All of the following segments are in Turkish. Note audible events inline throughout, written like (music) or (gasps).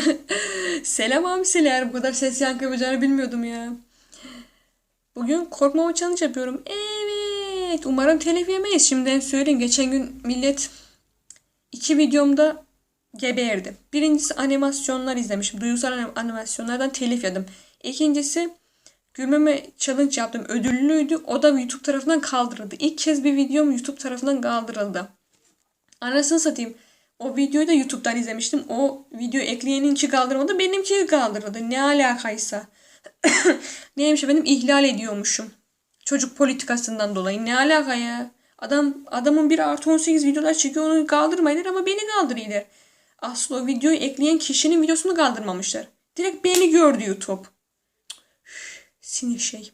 (laughs) Selam hamsiler. Bu kadar ses yankı yapacağını bilmiyordum ya. Bugün korkmama challenge yapıyorum. Evet. Umarım telif yemeyiz. Şimdiden söyleyeyim. Geçen gün millet iki videomda geberdi. Birincisi animasyonlar izlemişim. Duygusal anim- animasyonlardan telif yedim. İkincisi gülmeme challenge yaptım. Ödüllüydü. O da YouTube tarafından kaldırıldı. İlk kez bir videom YouTube tarafından kaldırıldı. Anasını satayım. O videoyu da YouTube'dan izlemiştim. O videoyu ekleyeninki kaldırmadı. Benimki kaldırıldı. Ne alakaysa. (coughs) Neymiş efendim ihlal ediyormuşum. Çocuk politikasından dolayı. Ne alaka ya? Adam adamın bir artı 18 videolar çekiyor onu kaldırmayırlar ama beni kaldırıyorlar. Aslında o videoyu ekleyen kişinin videosunu kaldırmamışlar. Direkt beni gördü YouTube. Üf, Sinir şey.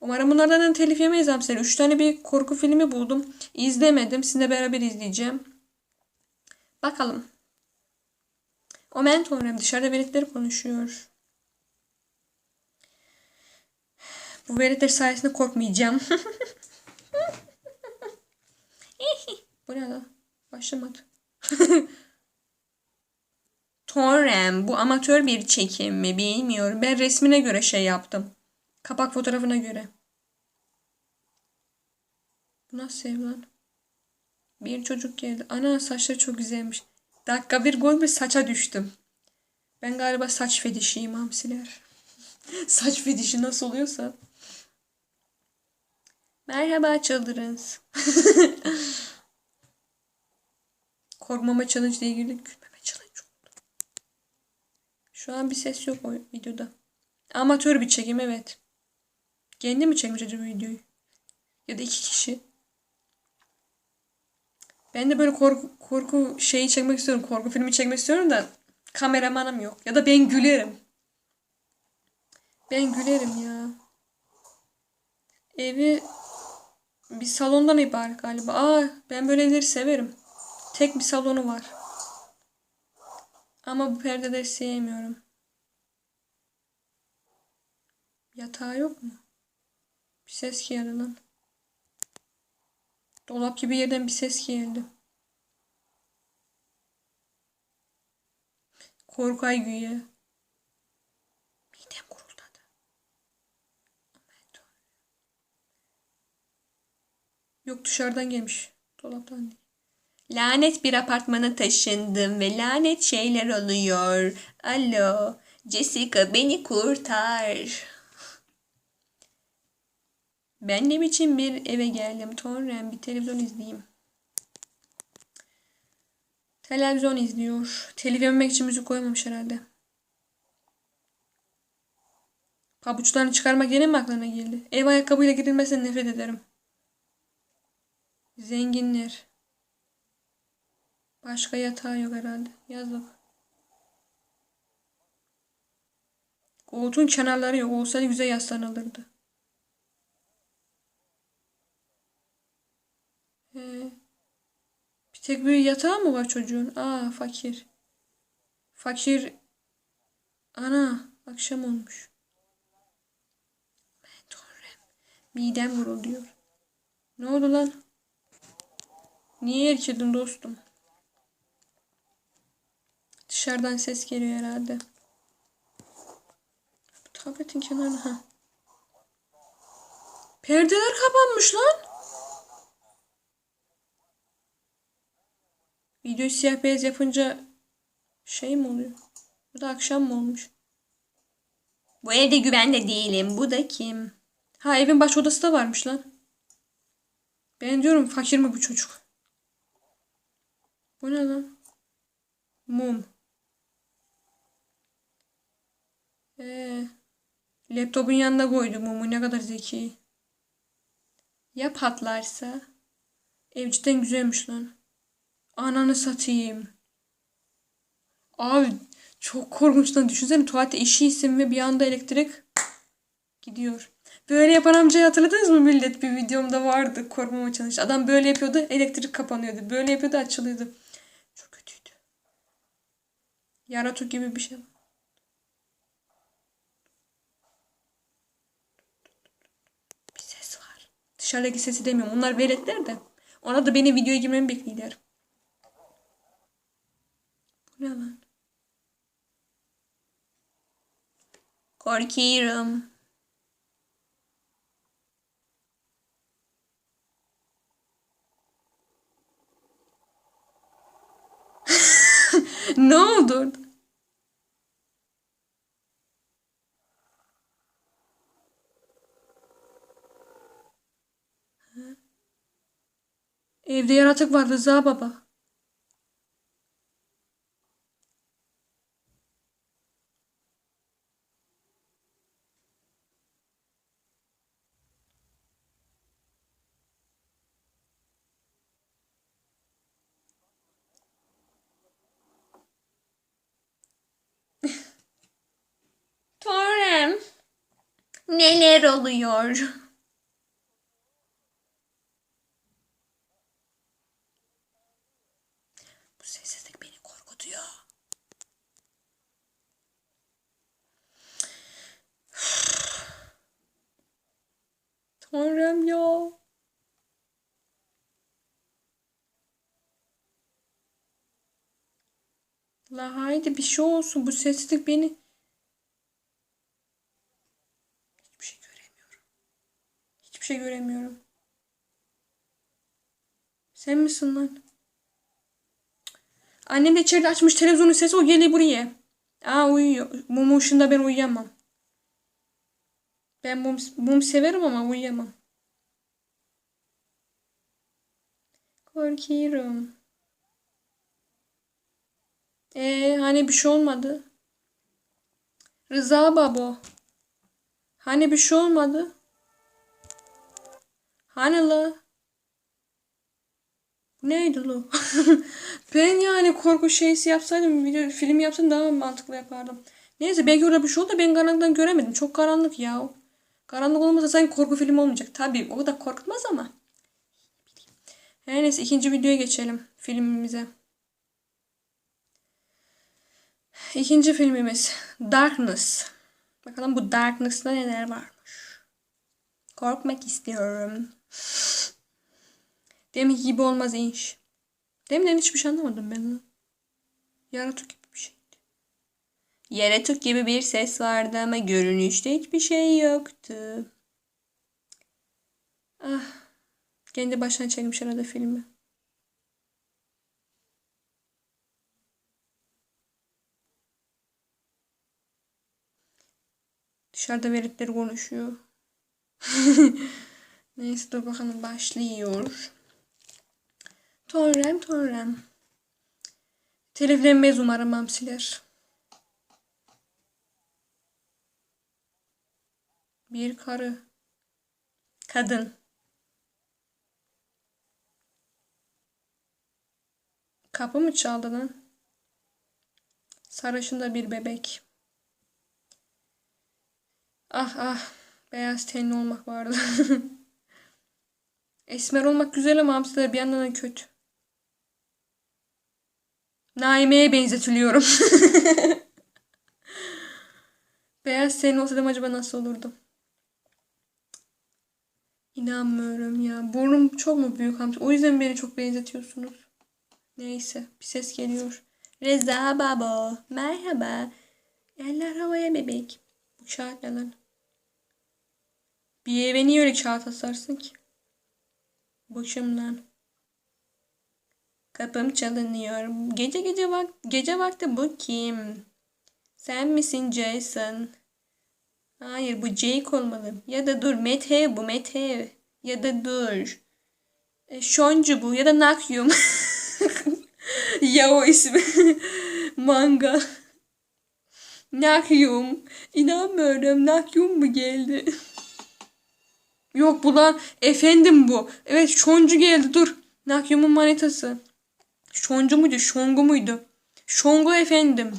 Umarım bunlardan telif yemeyiz hamsiler. Üç tane bir korku filmi buldum. İzlemedim. Sizinle beraber izleyeceğim. Bakalım. O mentorum dışarıda veletleri konuşuyor. Bu veletler sayesinde korkmayacağım. (laughs) bu ne lan? Başlamadı. (laughs) Torrem bu amatör bir çekim mi bilmiyorum. Ben resmine göre şey yaptım. Kapak fotoğrafına göre. Bu nasıl ev lan? Bir çocuk geldi. Ana saçları çok güzelmiş. Dakika bir gol bir saça düştüm. Ben galiba saç fetişiyim hamsiler. (laughs) saç fetişi nasıl oluyorsa. Merhaba çıldırınız. (laughs) Korkmama challenge ile ilgili gülmeme challenge oldu. Şu an bir ses yok o videoda. Amatör bir çekim evet. Kendi mi çekmiş acaba videoyu? Ya da iki kişi. Ben de böyle korku, korku şeyi çekmek istiyorum. Korku filmi çekmek istiyorum da kameramanım yok. Ya da ben gülerim. Ben gülerim ya. Evi bir salondan ibaret galiba. Aa ben böyle evleri severim. Tek bir salonu var. Ama bu perdeleri sevmiyorum. Yatağı yok mu? Bir ses geldi lan. Dolap gibi yerden bir ses geldi. Korkay güya. Midem Tanrım. Yok dışarıdan gelmiş. Dolaptan değil. Lanet bir apartmana taşındım ve lanet şeyler oluyor. Alo, Jessica beni kurtar. Ben ne biçim bir eve geldim Torrem bir televizyon izleyeyim. Televizyon izliyor. Telif yememek için müzik koymamış herhalde. Pabuçlarını çıkarmak yine mi aklına geldi? Ev ayakkabıyla girilmesinden nefret ederim. Zenginler. Başka yatağı yok herhalde. Yazık. Koltuğun kenarları yok. Olsaydı güzel yaslanılırdı. Ee, bir tek bir yatağı mı var çocuğun? Aa fakir. Fakir. Ana akşam olmuş. Tanrım. Midem vuruluyor. Ne oldu lan? Niye erkedin dostum? Dışarıdan ses geliyor herhalde. Tabletin kenarına. Perdeler kapanmış lan. Videoyu siyah beyaz yapınca şey mi oluyor? Bu da akşam mı olmuş? Bu evde güvende değilim. Bu da kim? Ha evin baş odası da varmış lan. Ben diyorum fakir mi bu çocuk? Bu ne lan? Mum. Ee, laptopun yanına koydu mumu. Ne kadar zeki. Ya patlarsa? Ev cidden güzelmiş lan. Ananı satayım. Abi çok korkunç lan. Düşünsene tuvalette işiysin ve bir anda elektrik gidiyor. Böyle yapan amcayı hatırladınız mı millet? Bir videomda vardı korkmama çalış. Adam böyle yapıyordu elektrik kapanıyordu. Böyle yapıyordu açılıyordu. Çok kötüydü. Yaratık gibi bir şey. Bir ses var. Dışarıdaki sesi demiyorum. Onlar veletler de. Ona da beni videoya girmemi bekliyorlar. Bu? Korkuyorum. (laughs) ne oldu orada? Evde yaratık var Rıza baba. Neler oluyor? Bu sessizlik beni korkutuyor. (sighs) Tanrım ya. La haydi bir şey olsun. Bu sessizlik beni... Hiçbir şey göremiyorum. Hiçbir şey göremiyorum. Sen misin lan? Annem de içeride açmış televizyonun sesi o geliyor buraya. Aa uyuyor. Mum ışığında ben uyuyamam. Ben mum, mum severim ama uyuyamam. Korkuyorum. Ee, hani bir şey olmadı. Rıza babo. Hani bir şey olmadı. Hani la? Neydi lo? (laughs) ben yani korku şeysi yapsaydım, video film yapsam daha mantıklı yapardım. Neyse belki orada bir şey oldu ben karanlıktan göremedim. Çok karanlık ya. Karanlık olmasa sanki korku film olmayacak. Tabii o da korkutmaz ama. Her neyse ikinci videoya geçelim filmimize. İkinci filmimiz Darkness. Bakalım bu Darkness'ta neler varmış. Korkmak istiyorum. Demek gibi olmaz inş. Deminden hiçbir şey anlamadım ben. Yaratık gibi bir şeydi. Yaratık gibi bir ses vardı ama görünüşte hiçbir şey yoktu. Ah. Kendi başına çekmiş arada filmi. Dışarıda veletleri konuşuyor. (laughs) Neyse dur bakalım başlıyor. Torrem torrem. Teliflenmez umarım hamsiler. Bir karı. Kadın. Kapı mı çaldı lan? Sarışında bir bebek. Ah ah. Beyaz tenli olmak vardı. (laughs) Esmer olmak güzel ama hamsiler bir yandan da kötü. Naime'ye benzetiliyorum. (laughs) Beyaz tenli olsaydım acaba nasıl olurdu? İnanmıyorum ya. Burnum çok mu büyük hamsi? O yüzden beni çok benzetiyorsunuz. Neyse. Bir ses geliyor. Reza baba. Merhaba. Eller havaya bebek. Bu kağıt ne? Bir eve niye öyle kağıt asarsın ki? Boşumdan. Kapım çalınıyor. Gece gece vak gece vakti bu kim? Sen misin Jason? Hayır bu Jake olmalı. Ya da dur Mete bu Mete. Ya da dur. E, Şoncu bu ya da Nakyum. (laughs) ya o ismi. (laughs) Manga. Nakyum. İnanmıyorum. Nakyum mu geldi? (laughs) Yok bu lan efendim bu. Evet Şoncu geldi dur. Nakyum'un manitası. Şoncu muydu? Şongu muydu? Şongu efendim.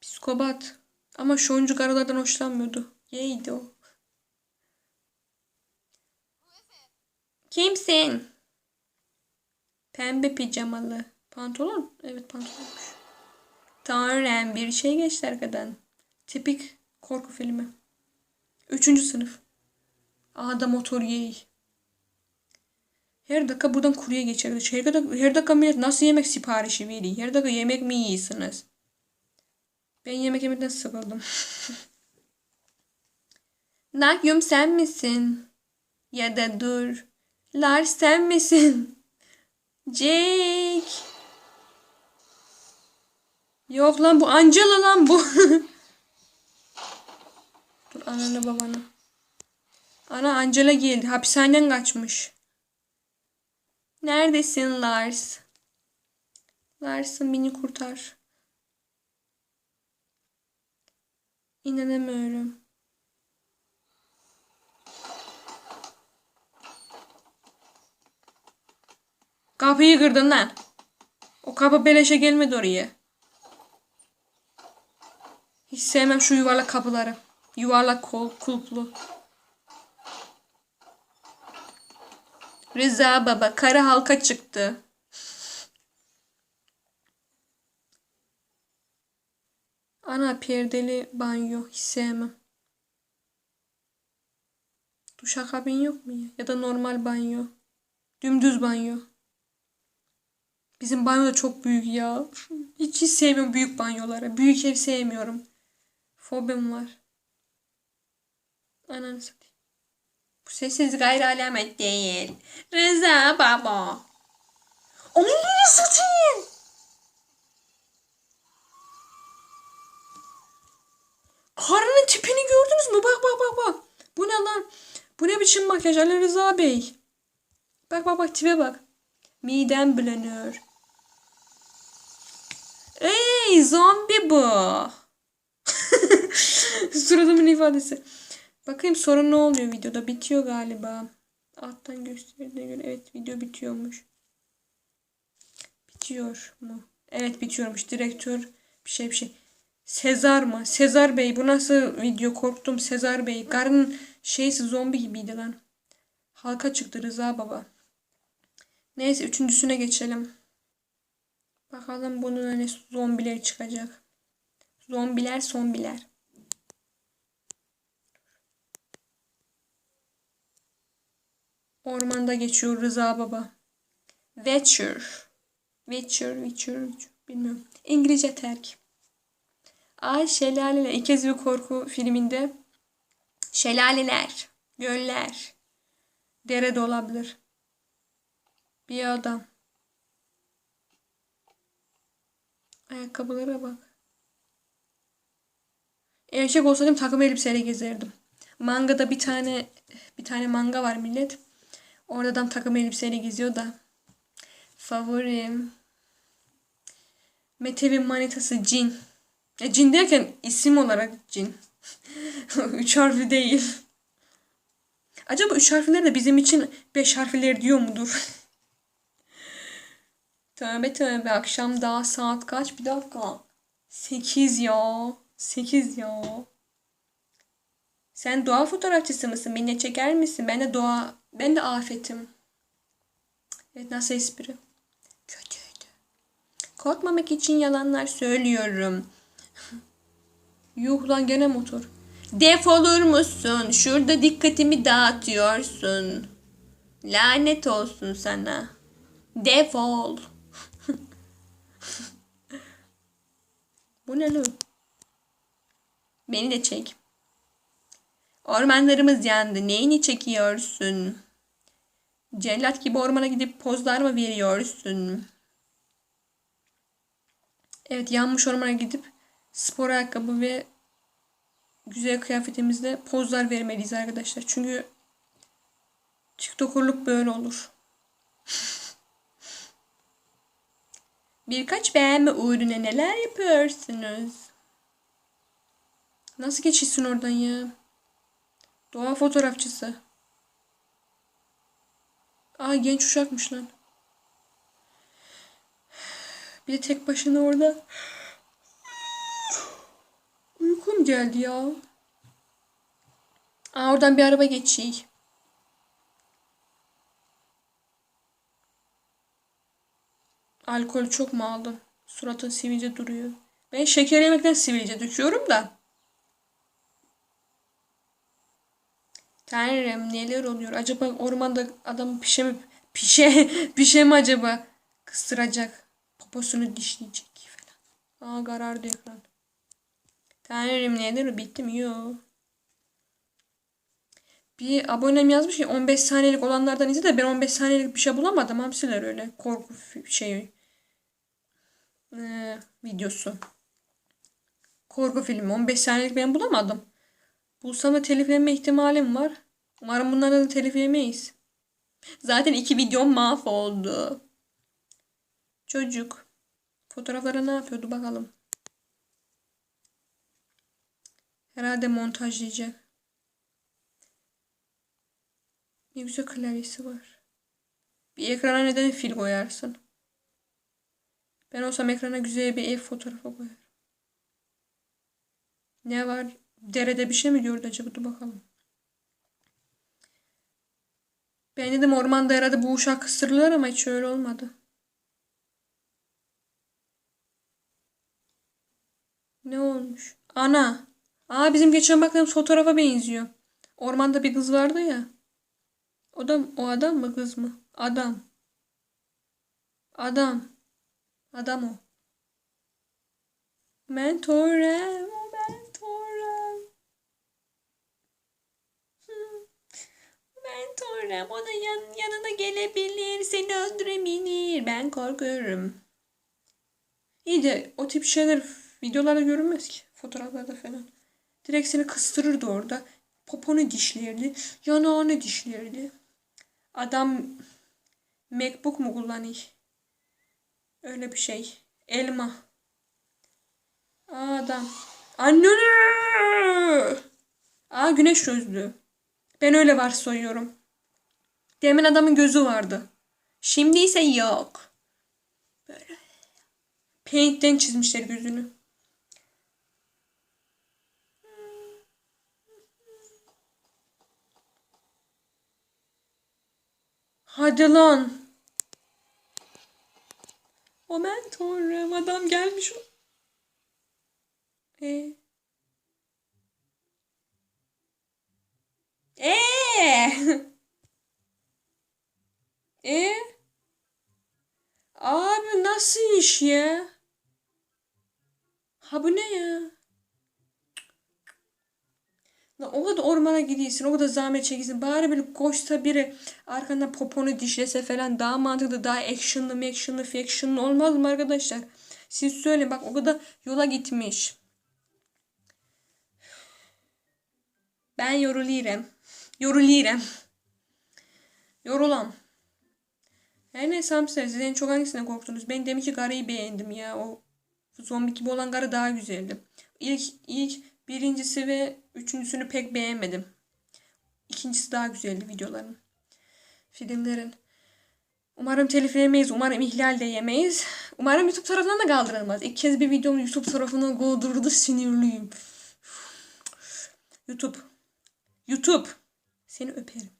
Psikopat. Ama Şoncu karılardan hoşlanmıyordu. Yeydi o. Kimsin? Pembe pijamalı. Pantolon? Evet pantolonmuş. Tanrım bir şey geçti arkadan. Tipik korku filmi. Üçüncü sınıf. Ağda motor yey. Her dakika buradan kurye geçer. Her dakika, her dakika millet nasıl yemek siparişi veriyor? Her dakika yemek mi yiyorsunuz? Ben yemek yemekten sıkıldım. (laughs) Nakyum sen misin? Ya da dur. Lars sen misin? (laughs) Jake. Yok lan bu Angela lan bu. (laughs) dur ananı babanı. Ana Angela geldi. Hapishaneden kaçmış. Neredesin Lars? Lars'ın beni kurtar. İnanamıyorum. Kapıyı kırdın lan. O kapı beleşe gelmedi oraya. Hiç sevmem şu yuvarlak kapıları. Yuvarlak kol, kulplu. Rıza baba kara halka çıktı. Ana perdeli banyo hiç sevmem. Duşakabin yok mu ya? Ya da normal banyo. Dümdüz banyo. Bizim banyo da çok büyük ya. Hiç, hiç sevmiyorum büyük banyoları. Büyük ev sevmiyorum. Fobim var. Ananı sessiz gayrı alamet değil. Rıza baba. Nereye satayım? Karının tipini gördünüz mü? Bak bak bak bak. Bu ne lan? Bu ne biçim makyaj Ali Rıza Bey? Bak bak bak tipe bak. Midem bulanıyor. Ey zombi bu. (laughs) Suratımın ifadesi. Bakayım sonra ne oluyor videoda? Bitiyor galiba. Alttan gösterdiğine göre evet video bitiyormuş. Bitiyor mu? Evet bitiyormuş. Direktör bir şey bir şey. Sezar mı? Sezar Bey bu nasıl video? Korktum Sezar Bey. Karın şeysi zombi gibiydi lan. Halka çıktı Rıza Baba. Neyse üçüncüsüne geçelim. Bakalım bunun hani zombiler çıkacak. Zombiler zombiler. Ormanda geçiyor Rıza Baba. Witcher. Witcher, Witcher, Witcher. Bilmiyorum. İngilizce terk. Ay şelaleler. İkez bir korku filminde şelaleler, göller, dere de olabilir. Bir adam. Ayakkabılara bak. Erkek olsaydım takım elbiseyle gezerdim. Mangada bir tane bir tane manga var millet. Orada adam takım elbiseyle geziyor da. Favorim. Mete'nin manitası Cin. E, cin derken isim olarak cin. (laughs) üç harfli değil. Acaba üç harfler de bizim için beş harfler diyor mudur? (laughs) tövbe tövbe akşam daha saat kaç? Bir dakika. Sekiz ya. Sekiz ya. Sen doğa fotoğrafçısı mısın? Beni çeker misin? Ben de doğa, ben de afetim. Evet nasıl espri? Kötüydü. Korkmamak için yalanlar söylüyorum. (laughs) Yuh lan gene motor. Defolur musun? Şurada dikkatimi dağıtıyorsun. Lanet olsun sana. Defol. (laughs) Bu ne lan? Beni de çek. Ormanlarımız yandı. Neyini çekiyorsun? Cellat gibi ormana gidip pozlar mı veriyorsun? Evet yanmış ormana gidip spor ayakkabı ve güzel kıyafetimizle pozlar vermeliyiz arkadaşlar. Çünkü TikToker'luk böyle olur. (laughs) Birkaç beğenme uğruna neler yapıyorsunuz? Nasıl geçişsin oradan ya? Doğa fotoğrafçısı. Aa genç uşakmış lan. Bir de tek başına orada. Uykum geldi ya. Aa oradan bir araba geçiyor. Alkol çok mu aldın? Suratın sivilce duruyor. Ben şeker yemekten sivilce döküyorum da. Tanrım neler oluyor? Acaba ormanda adam pişe mi, pişe, (laughs) pişe mi acaba? Kıstıracak. Poposunu dişleyecek falan. Aa karardı ekran. Tanrım nedir? Bitti mi? Yok. Bir abonem yazmış ki 15 saniyelik olanlardan izle de ben 15 saniyelik bir şey bulamadım. Hamsiler öyle korku şey ee, videosu. Korku filmi 15 saniyelik ben bulamadım. Bulsam da teliflenme ihtimalim var. Umarım bunlardan da telif yemeyiz. Zaten iki videom mahvoldu. Çocuk. Fotoğraflara ne yapıyordu bakalım. Herhalde montajlayacak. Ne güzel klavyesi var. Bir ekrana neden fil koyarsın? Ben olsam ekrana güzel bir ev fotoğrafı koyarım. Ne var? Derede bir şey mi gördü acaba? Dur bakalım. Ben dedim ormanda herhalde bu uşak kısırılır ama hiç öyle olmadı. Ne olmuş? Ana. Aa bizim geçen baktığımız fotoğrafa benziyor. Ormanda bir kız vardı ya. O da o adam mı kız mı? Adam. Adam. Adam o. Mentorem, mentorem. Mentorem, o da yan, yanına gelebilir, seni öldürebilir. Ben korkuyorum. İyi de o tip şeyler videolarda görünmez ki. Fotoğraflarda falan. Direkt seni kıstırırdı orada. Poponu dişlerdi. Yanağını dişlerdi. Adam MacBook mu kullanıyor? Öyle bir şey. Elma. Aa, adam. Anne! Aa güneş gözlü. Ben öyle varsayıyorum. Demin adamın gözü vardı. Şimdi ise yok. Böyle. Paint'ten çizmişler gözünü. Hadi lan. O mentorum adam gelmiş. E. E. (laughs) E. Abi nasıl iş ya? Ha bu ne ya? Lan o kadar ormana gidiyorsun, o kadar zahmet çekiyorsun. Bari böyle koşsa biri arkandan poponu dişlese falan daha mantıklı, daha actionlı, actionlı, factionlı olmaz mı arkadaşlar? Siz söyleyin bak o kadar yola gitmiş. Ben yoruluyorum. Yoruluyorum. Yorulam. Her neyse hamster siz en çok hangisinden korktunuz? Ben demek ki garıyı beğendim ya. O zombi gibi olan garı daha güzeldi. İlk, ilk birincisi ve üçüncüsünü pek beğenmedim. İkincisi daha güzeldi videoların. Filmlerin. Umarım telif yemeyiz. Umarım ihlal de yemeyiz. Umarım YouTube tarafından da kaldırılmaz. İlk kez bir videomu YouTube tarafından kaldırdı sinirliyim. YouTube. YouTube. Seni öperim.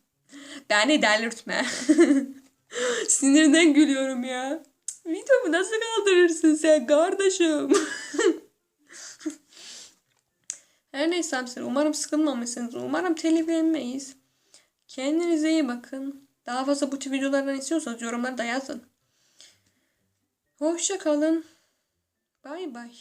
(laughs) Beni delirtme. (laughs) (gasps) Sinirden gülüyorum ya. Videomu nasıl kaldırırsın sen kardeşim? (laughs) Her neyse hamster. Umarım sıkılmamışsınız. Umarım telif yemeyiz. Kendinize iyi bakın. Daha fazla bu tip videolardan istiyorsanız yorumlarda yazın. Hoşça kalın. Bay bay.